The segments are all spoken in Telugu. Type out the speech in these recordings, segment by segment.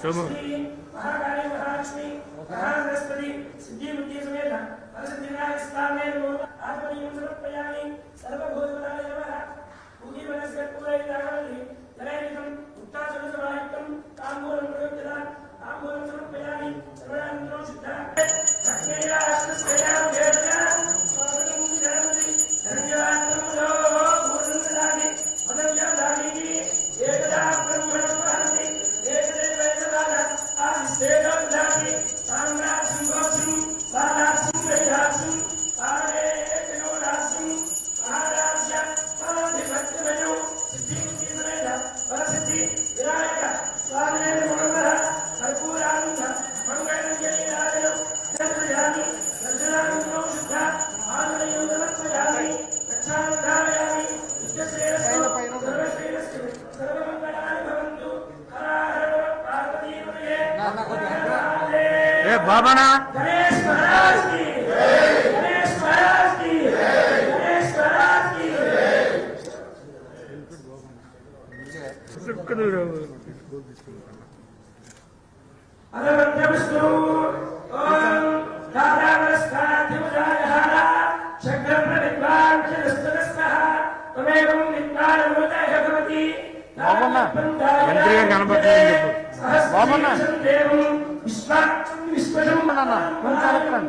शुभ। महाकाली महालक्ष्मी महाबृहस्पति सिद्धि बुद्धि समेत परसिद्धिविनायक स्थाने नमो आत्मनीयं समर्पयामि सर्वभूतपदाय नमः भूति मनस्कर्पूरैतावति जलैकम् उत्ताचलसमायुक्तं ताम्बूलं प्रयुक्तदा ताम्बूलं समर्पयामि सर्वदा सिद्धा త్వమేవం విద్వానమూతయ భగవతి బాబన్న, విశ్వజం నాన్న, కొంచెం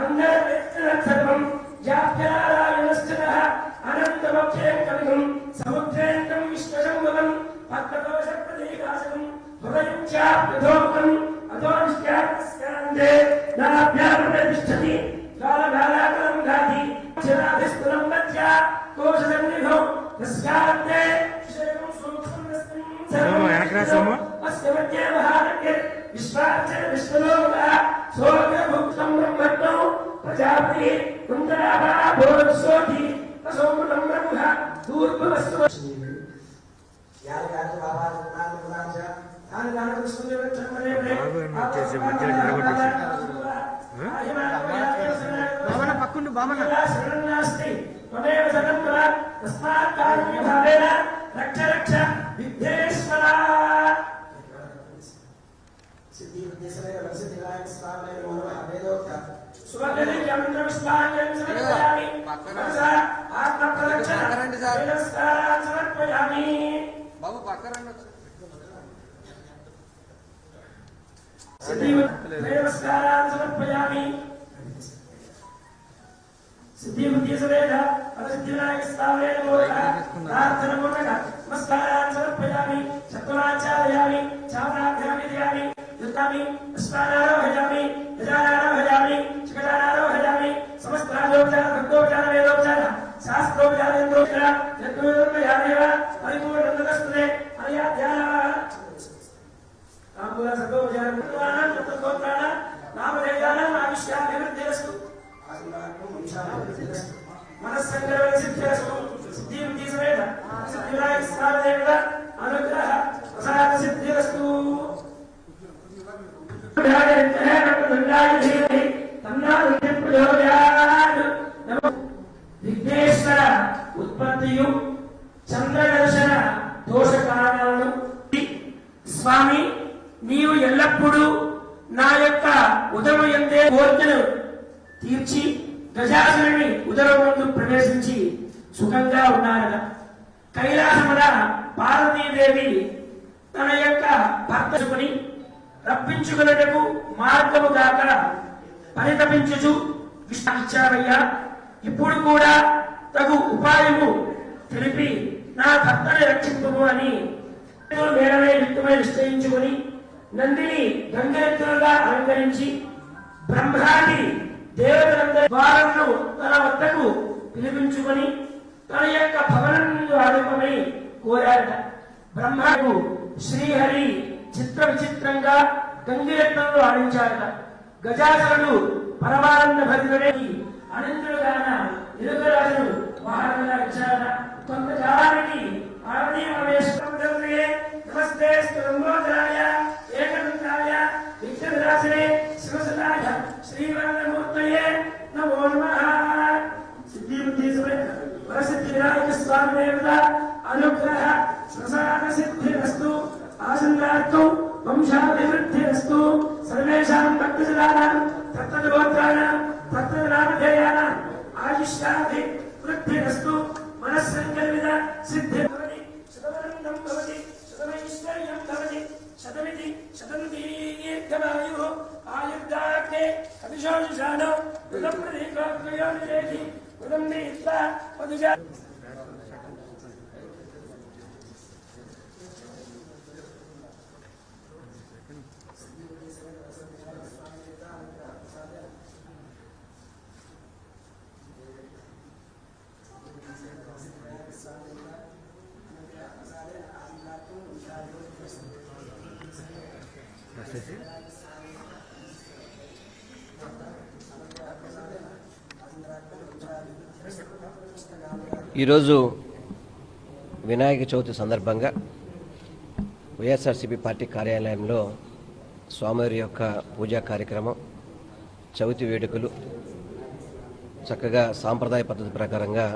అందరం సర్వం జాప్యారాయణస్థిరः అనంతమక్షయం కవిగం సముద్రేంద్రం విశ్వసంభవం పద్మకోశ ప్రదీకాశకం హృదయుక్త్యాప్యధోముఖం అధోనిష్ట్యాస్కాందే నాభ్యారుణతిష్టతి కాలకాలాకలం గాతి చిరాభిస్ఫురం మధ్య కోశసన్నిధౌ తస్యాన్తే విషయం సూక్ష్మం సోమ, మహానగ్రే విశ్వాచర విశ్వలోక సోగ్రభుక్తం బ్రహ్మణో ప్రజాపతి కుందరాభా భోరస్వతి అసోమృతం బ్రహ్మ దూర్భవస్వ బామన్న పక్కుండు బామన్న శరణాస్తి త్వమేవ తస్మాత్ కారుణ్యభావేన రక్ష రక్ష విఘ్నేశ్వర సిద్ధి ఉద్దేశమైన వరసిద్ధి వినాయక స్వామి నమః వేదోక్త సువర్ణి చంద్ర పుష్పాంజలి సమర్పయామి. మనస ఆత్మ ప్రదక్షిణ. పక్కరండి సార్. నమస్కారాన్ని సమర్పయామి. బాబు పక్క రండి సమర్పయామి. ప్రార్థన నమస్కారాన్ని సమర్పయామి. ధ్యామి యుద్ధామి పుష్పానారోహయామి గజానారోహయామి చికటానారోహయామి సమస్తాదోపచార భక్తోపచార వేదోపచార శాస్త్రోపచారేంద్రోపచార యజ్ఞోపయామేవ పరిపూర్ణందస్తు అనయా ధ్యాన నామూల సర్వోపచారం పుత్రాణం చతుర్గోత్రాణ నామధేయానాం ఆవిష్యాభివృద్ధిరస్తు మనస్సంకరణ సిద్ధిరస్తు. సిద్ధి బుద్ధి సమేత సిద్ధి వినాయక అనుగ్రహ ప్రసాద సిద్ధిరస్తు. విఘ్నేశ్వర ఉత్పత్తియు చంద్రదర్శన దోష కారణాలను స్వామి నీవు ఎల్లప్పుడూ నా యొక్క ఉదరం ఎందే కోరికలు తీర్చి గజాసురుని ఉదరం ప్రవేశించి సుఖంగా ఉన్నారట. కైలాసమున పార్వతీదేవి తన యొక్క భర్తసుకుని రప్పించుకున్నటకు మార్గము కాక పరితపించుచు ఇచ్చావయ్యా ఇప్పుడు కూడా తగు ఉపాయము తెలిపి నా భర్తని రక్షింపము అని మేడమే యుక్తమై నిశ్చయించుకుని నందిని గంగెత్తులుగా అలంకరించి బ్రహ్మాది దేవతలందరి వారను తన వద్దకు పిలిపించుకొని తన యొక్క భవనం ఆరోపమని కోరాడట బ్రహ్మకు శ్రీహరి చిత్ర విచిత్రంగా గంగిరెత్తులను ఆడించాడట గజాసరుడు పరమానంద భద్రుడే అనంతుడుగాన ఎలుగరాజును వాహనంగా ఇచ్చాడట కొంతకాలానికి పార్వతీపరమేశ్వరుడే నమస్తే స్తోత్రాయ ఏకదంతాయ విఘ్నవినాశనే శివసదాయ శ్రీవరణమూర్తయే నమో నమః. సిద్ధిబుద్ధి సమేత వరసిద్ధి వినాయక స్వామి దేవత అనుగ్రహ వంశాభివృద్ధిరస్తు సర్వేషాం భక్తజనానాం తత్తగోత్రాణాం తత్తనామధేయానాం ఆయుష్యాభి వృద్ధిరస్తు. మనస్సంకల్పిత సిద్ధి భవతి శతవరంగం భవతి శతమైశ్వర్యం భవతి శతమితి శతం దీర్ఘమాయు ఆయుర్దాగ్నే అభిశోషాణో మృతం ప్రదీకోద్వయోనిరేతి మృతం నీత్వా పదుజా మధుజా ఈరోజు వినాయక చవితి సందర్భంగా వైఎస్ఆర్సీపీ పార్టీ కార్యాలయంలో స్వామివారి యొక్క పూజా కార్యక్రమం చవితి వేడుకలు చక్కగా సాంప్రదాయ పద్ధతి ప్రకారంగా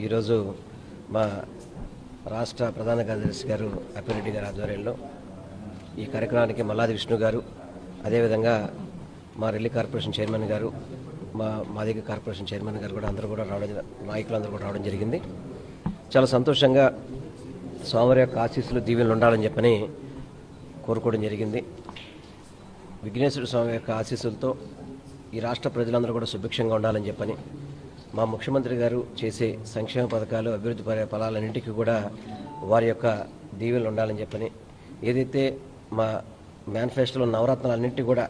ఈరోజు మా రాష్ట్ర ప్రధాన కార్యదర్శి గారు అప్పిరెడ్డి గారి ఆధ్వర్యంలో ఈ కార్యక్రమానికి మల్లాది విష్ణు గారు అదేవిధంగా మా రెల్లి కార్పొరేషన్ చైర్మన్ గారు మా మాదిగ కార్పొరేషన్ చైర్మన్ గారు కూడా అందరూ కూడా రావడం నాయకులందరూ కూడా రావడం జరిగింది. చాలా సంతోషంగా స్వామివారి యొక్క ఆశీస్సులు దీవెనలు ఉండాలని చెప్పని కోరుకోవడం జరిగింది. విఘ్నేశ్వర స్వామి యొక్క ఆశీస్సులతో ఈ రాష్ట్ర ప్రజలందరూ కూడా సుభిక్షంగా ఉండాలని చెప్పని మా ముఖ్యమంత్రి గారు చేసే సంక్షేమ పథకాలు అభివృద్ధి పర ఫలాలన్నింటికీ కూడా వారి యొక్క దీవెనలు ఉండాలని చెప్పని ఏదైతే మా మేనిఫెస్టోలో నవరత్నాలన్నింటినీ కూడా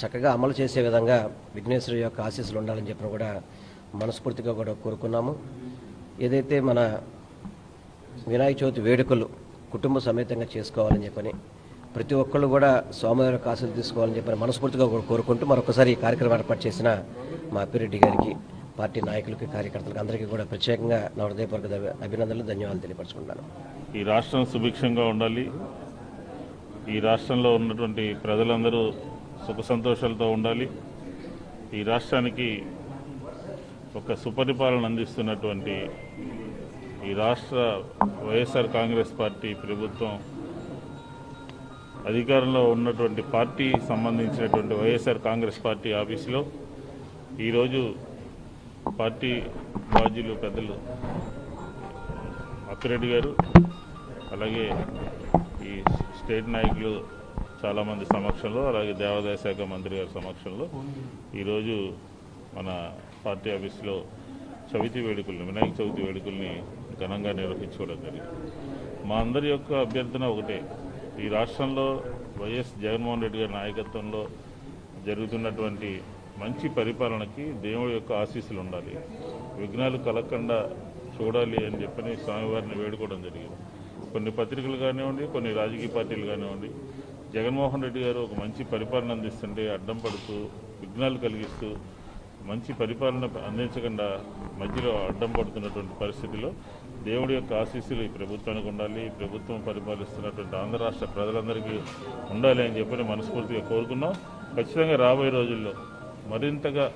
చక్కగా అమలు చేసే విధంగా విఘ్నేశ్వరి యొక్క ఆశీస్సులు ఉండాలని చెప్పిన కూడా మనస్ఫూర్తిగా కూడా కోరుకున్నాము. ఏదైతే మన వినాయక చవితి వేడుకలు కుటుంబ సమేతంగా చేసుకోవాలని చెప్పని ప్రతి ఒక్కళ్ళు కూడా స్వామివారి యొక్క ఆశలు తీసుకోవాలని చెప్పని మనస్ఫూర్తిగా కూడా కోరుకుంటూ మరొకసారి ఈ కార్యక్రమం ఏర్పాటు చేసిన మా అప్పిరెడ్డి గారికి పార్టీ నాయకులకి కార్యకర్తలకు అందరికీ కూడా ప్రత్యేకంగా నా హృదయపూర్వక అభినందనలు ధన్యవాదాలు తెలియపరచుకుంటాను ఈ రాష్ట్రం సుభిక్షంగా ఉండాలి. ఈ రాష్ట్రంలో ఉన్నటువంటి ప్రజలందరూ సుఖ సంతోషాలతో ఉండాలి. ఈ రాష్ట్రానికి ఒక సుపరిపాలన అందిస్తున్నటువంటి ఈ రాష్ట్ర వైఎస్ఆర్ కాంగ్రెస్ పార్టీ ప్రభుత్వం అధికారంలో ఉన్నటువంటి పార్టీ సంబంధించినటువంటి వైఎస్ఆర్ కాంగ్రెస్ పార్టీ ఆఫీసులో ఈరోజు పార్టీ బాధ్యులు పెద్దలు అక్కిరెడ్డి గారు అలాగే ఈ స్టేట్ నాయకులు చాలామంది సమక్షంలో అలాగే దేవాదాయ శాఖ మంత్రి గారి సమక్షంలో ఈరోజు మన పార్టీ ఆఫీస్లో చవితి వేడుకల్ని వినాయక చవితి వేడుకల్ని ఘనంగా నిర్వహించుకోవడం జరిగింది. మా అందరి యొక్క అభ్యర్థన ఒకటే. ఈ రాష్ట్రంలో వైఎస్ జగన్మోహన్ రెడ్డి గారి నాయకత్వంలో జరుగుతున్నటువంటి మంచి పరిపాలనకి దేవుడి యొక్క ఆశీస్సులు ఉండాలి. విఘ్నాలు కలగకుండా చూడాలి అని చెప్పని స్వామివారిని వేడుకోవడం జరిగింది. కొన్ని పత్రికలు కానివ్వండి కొన్ని రాజకీయ పార్టీలు కానివ్వండి జగన్మోహన్ రెడ్డి గారు ఒక మంచి పరిపాలన అందిస్తుంటే అడ్డం పడుతూ విఘ్నాలు కలిగిస్తూ మంచి పరిపాలన అందించకుండా మధ్యలో అడ్డం పడుతున్నటువంటి పరిస్థితిలో దేవుడి యొక్క ఆశీస్సులు ఈ ప్రభుత్వానికి ఉండాలి ఈ ప్రభుత్వం పరిపాలిస్తున్నటువంటి ఆంధ్ర రాష్ట్ర ప్రజలందరికీ ఉండాలి అని చెప్పని మనస్ఫూర్తిగా కోరుకున్నాం. ఖచ్చితంగా రాబోయే రోజుల్లో మరింతగా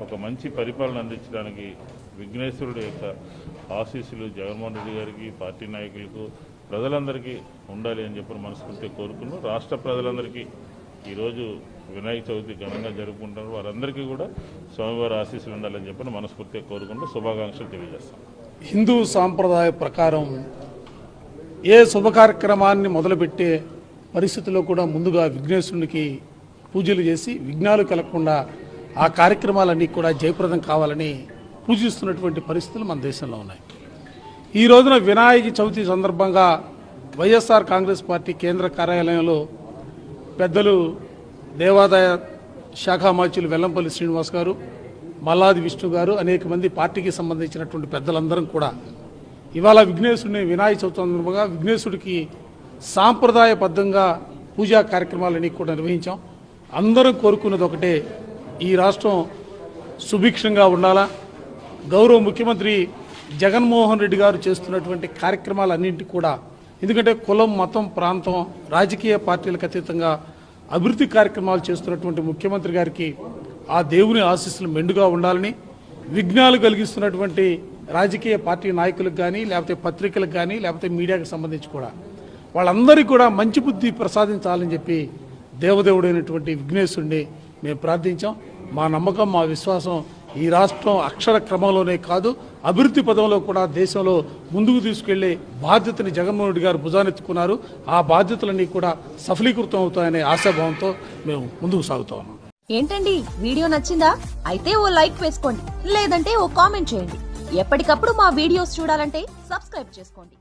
ఒక మంచి పరిపాలన అందించడానికి విఘ్నేశ్వరుడు యొక్క ఆశీస్సులు జగన్మోహన్ రెడ్డి గారికి పార్టీ నాయకులకు ప్రజలందరికీ ఉండాలి అని చెప్పి మనస్ఫూర్తిగా కోరుకున్నాం రాష్ట్ర ప్రజలందరికీ ఈరోజు వినాయక చవితి ఘనంగా జరుపుకుంటున్నారు. వారందరికీ కూడా స్వామివారి ఆశీస్సులు ఉండాలని చెప్పి మనస్ఫూర్తిగా కోరుకుంటూ శుభాకాంక్షలు తెలియజేస్తాం. హిందూ సాంప్రదాయ ప్రకారం ఏ శుభ కార్యక్రమాన్ని మొదలుపెట్టే పరిస్థితుల్లో కూడా ముందుగా విఘ్నేశ్వరునికి పూజలు చేసి విఘ్నాలు కలగకుండా ఆ కార్యక్రమాలన్నీ కూడా జయప్రదం కావాలని పూజిస్తున్నటువంటి పరిస్థితులు మన దేశంలో ఉన్నాయి. ఈ రోజున వినాయక చవితి సందర్భంగా వైఎస్ఆర్ కాంగ్రెస్ పార్టీ కేంద్ర కార్యాలయంలో పెద్దలు దేవాదాయ శాఖ మార్చులు వెల్లంపల్లి శ్రీనివాస్ గారు మల్లాది విష్ణు గారు అనేక మంది పార్టీకి సంబంధించినటువంటి పెద్దలందరం కూడా. ఇవాళ విఘ్నేశ్వరుని వినాయక చవితి సందర్భంగా విఘ్నేశుడికి సాంప్రదాయబద్ధంగా పూజా కార్యక్రమాలన్నీ కూడా నిర్వహించాం. అందరం కోరుకున్నది ఒకటే ఈ రాష్ట్రం సుభిక్షంగా ఉండాలా. గౌరవ ముఖ్యమంత్రి జగన్మోహన్ రెడ్డి గారు చేస్తున్నటువంటి కార్యక్రమాలన్నింటి కూడా ఎందుకంటే కులం మతం ప్రాంతం రాజకీయ పార్టీలకు అతీతంగా అభివృద్ధి కార్యక్రమాలు చేస్తున్నటువంటి ముఖ్యమంత్రి గారికి ఆ దేవుని ఆశీస్సులు మెండుగా ఉండాలని విఘ్నాలు కలిగిస్తున్నటువంటి రాజకీయ పార్టీ నాయకులకు కానీ లేకపోతే పత్రికలకు కానీ లేకపోతే మీడియాకు సంబంధించి కూడా. వాళ్ళందరికీ కూడా మంచి బుద్ధి ప్రసాదించాలని చెప్పి దేవదేవుడైనటువంటి విఘ్నేశ్వరుడిని మేము ప్రార్థించాం. మా నమ్మకం మా విశ్వాసం ఈ రాష్ట్రం అక్షర క్రమంలోనే కాదు అభివృద్ధి పదంలో కూడా దేశంలో ముందుకు తీసుకెళ్ళే బాధ్యతని జగన్మోహన్ రెడ్డి గారు భుజానెత్తుకున్నారు. ఆ బాధ్యతలన్నీ కూడా సఫలీకృతం అవుతాయనే ఆశాభావంతో మేము ముందుకు సాగుతా ఉన్నాం. ఏంటండి? వీడియో నచ్చిందా? అయితే ఓ లైక్ వేసుకోండి. లేదంటే ఓ కామెంట్ చేయండి. ఎప్పటికప్పుడు మా వీడియోస్ చూడాలంటే సబ్స్క్రైబ్ చేసుకోండి.